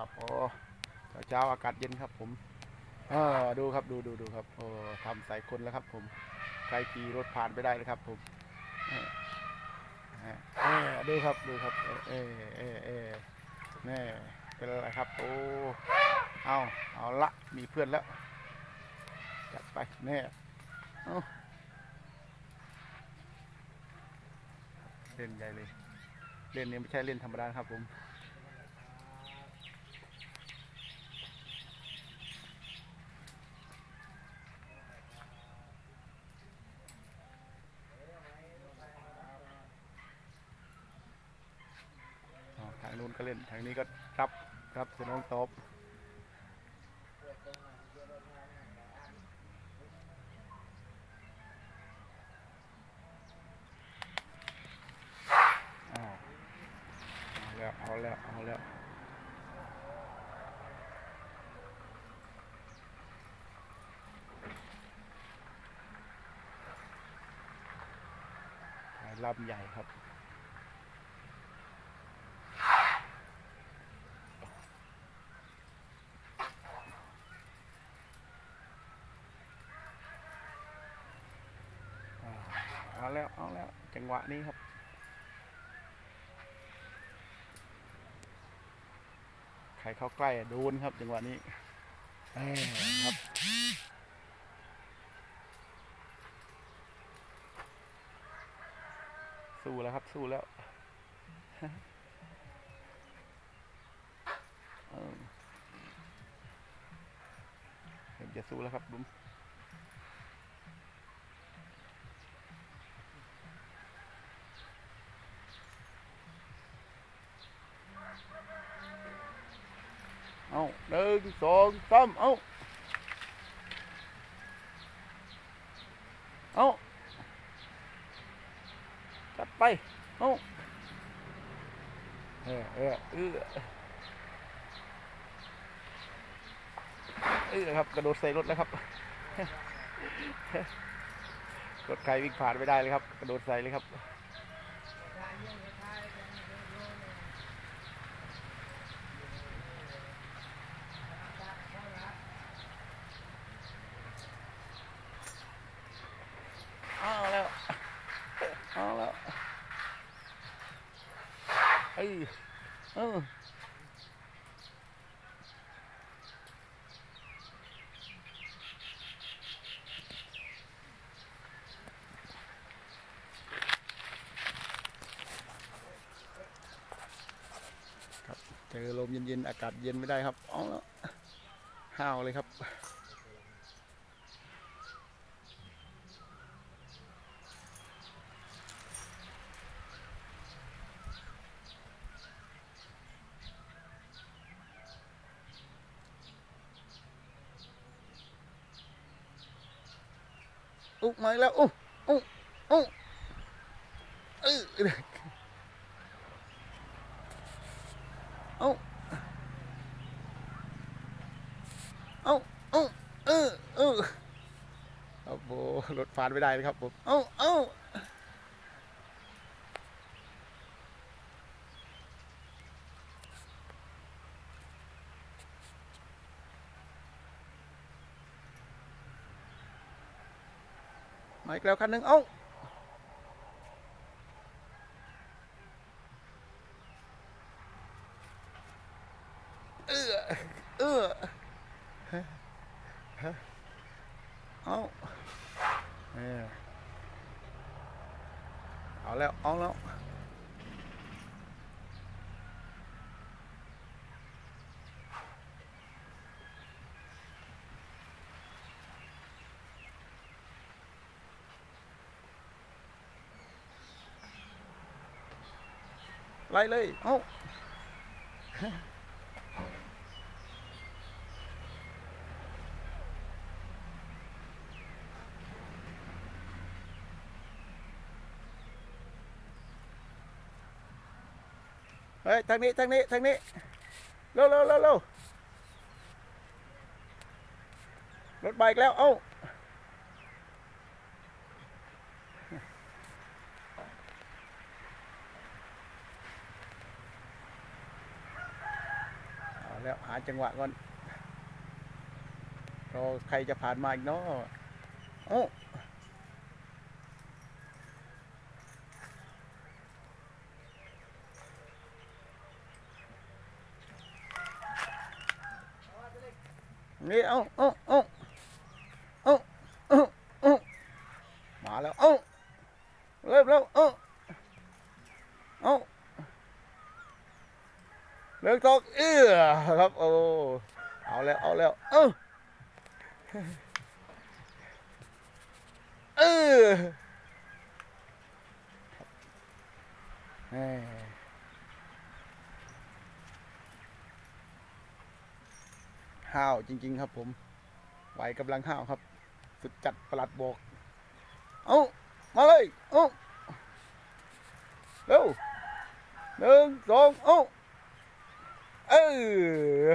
ครับโอ้เช้าอากาศเย็นครับผมเออดูครับดูดูดูครับโอ้ทำใส่คนแล้วครับ ผมใครขี่รถผ่านไปได้เลยครับ ผมเออเอดูครับดูครับ เออเออเออแน่เป็นอะไรครับโอ้เอาเอาละมีเพื่อนแล้วจัดไปแน่เอาเล่นใหญ่เลย เล่นนี้ไม่ใช่เล่นธรรมดาครับผม อ๋อทางนู้นก็เล่นทางนี้ก็รับรับสนองตบอ้าวเอาแล้วเอาแล้วเอาแล้วลำใหญ่ครับ อ่าเอา แล้วเอาแล้วจังหวะนี้ครับ ใครเข้าใกล้อะโดนครับ จังหวะนี้เอ้ยครับสู้แล้วครับสู้แล้วเออเริ่มจะสู้แล้วครับลุง หนึ่งสองสามเอาเอาจัดไป เอาเออเออเออเออครับ กระโดดใส่รถแล้วครับ รถใครวิ่งผ่านไม่ได้เลยครับ กระโดดใส่เลยครับ เอาแล้ว เอาแล้วเอ้ยเออครับเจอลมเย็นๆ อากาศเย็นไม่ได้ครับเอาแล้วห้าวเลยครับ อุ๊มาแล้วอุ๊อุ๊อุ๊เออเอาเอาเอาเออเออโอ้โหรถฟานไม่ได้เลยครับผมเอาเอา มาอีกแล้วคันหนึ่งเอาเออเออเอาเอาแล้วเอาแล้ว ไล่เลย เอาเฮ้ยทางนี้ทางนี้ทางนี้เร็วเร็วเร็วเร็วรถไบค์แล้ว เอ้าเอาแล้วแล้วหา จังหวะก่อนรอใครจะผ่านมาอีกเนาะโอ้นี่เอาเอาเอาเอาเอาเอามาแล้วเอาเริ่มแล้วเอาเอา เลิกตกเอื้อครับโอ้เอาแล้วเอาแล้วเอ้าเออแหม่ห้าวจริง ๆ ครับผมไหวกำลังห้าวครับ สุดจัดประหลัดบอก เอามาเลย เอาเร็วหนึ่งสองเอา เออ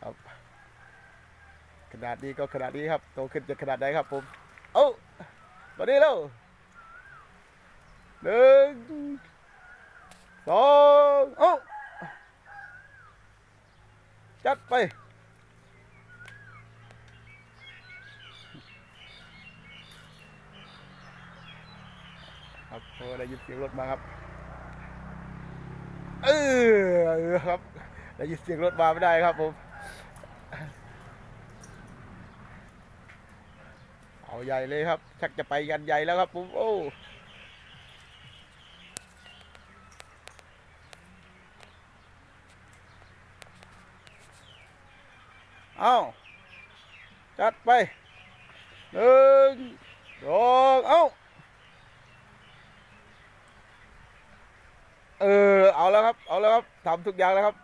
ครับขนาดนี้ก็ขนาดนี้ครับโตขึ้นจะขนาดไหนครับผมเอ้ามาดีแล้วหนึ่งสองเอาจัดไปครับโอ้ได้ยินเสียงรถมาครับ เออครับได้ยินเสียงรถมาไม่ได้ครับผมเอาใหญ่เลยครับ ชักจะไปกันใหญ่แล้วครับผมโอ้เอาจัดไปหนึ่งสองเอา เออ เอาแล้วครับ เอาแล้วครับทำทุกอย่างแล้วครับ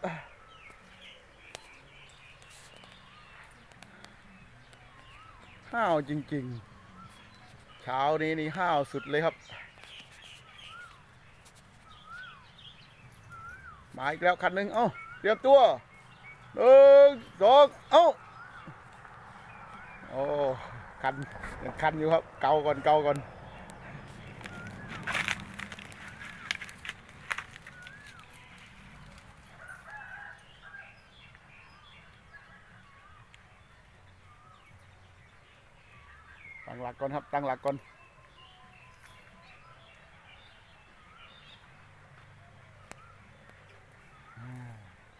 ห้าวจริงๆ เช้านี้นี่ห้าวสุดเลยครับ มาอีกแล้วคันหนึ่งเอ้า เตรียมตัวหนึ่งสองเอ้า โอ้ คันยังคันอยู่ครับ เกาก่อน เกาก่อน ตั้งหลักก่อนครับ ตั้งหลักก่อน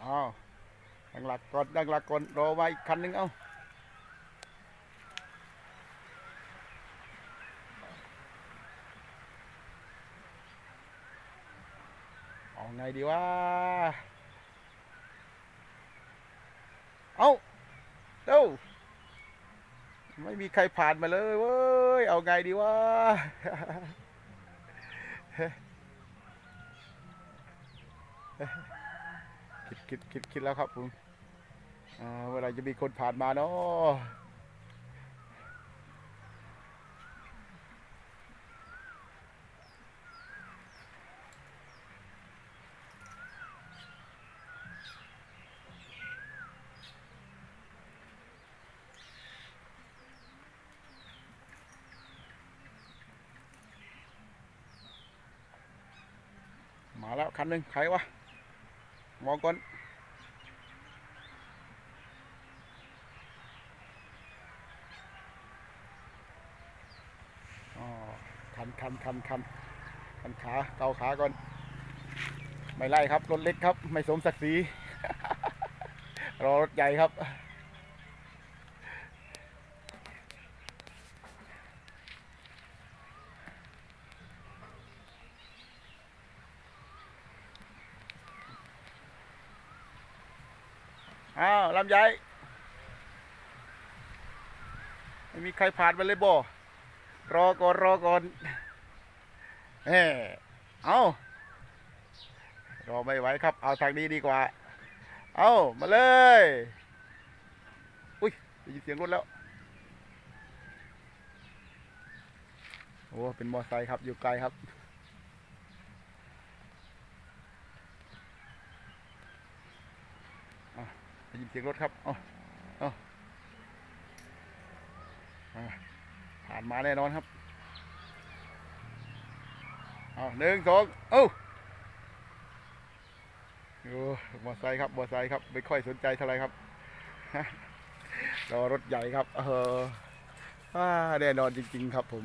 อ้าตั้งหลักก่อนตั้งหลักก่อนรอไว้อีกคันหนึงเอ้าเอาไงดีวะเอาเร็ว ไม่มีใครผ่านมาเลยเว้ย เอาไงดีวะ คิดคิดคิดคิดแล้วครับผมเวลาจะมีคนผ่านมาเนาะ แล้วคันหนึ่งใครวะ มองก่อนอ๋อคันคันคันคันคันขาเกาขาก่อน ไม่ไล่ครับ รถเล็กครับ ไม่สมศักดิ์ศรี รอรถใหญ่ครับ อ้าวลำไยไม่มีใครผ่านมาเลยบ่รอก่อนรอก่อนเฮ้เอารอไม่ไหวครับ เอาทางนี้ดีกว่า เอามาเลย อุ้ยได้ยินเสียงรถแล้ว โอ้ เป็นมอไซค์ครับ อยู่ไกลครับ ได้ยินเสียงรถครับเอาเอาเอผ่านมาแน่นอนครับเอาหนึ่งสองเอ้าโอ้มอไซค์ครับมอไซค์ครับ ไม่ค่อยสนใจเท่าไรครับรอรถใหญ่ครับ เอออ่าแน่นอนจริง ๆ ครับผม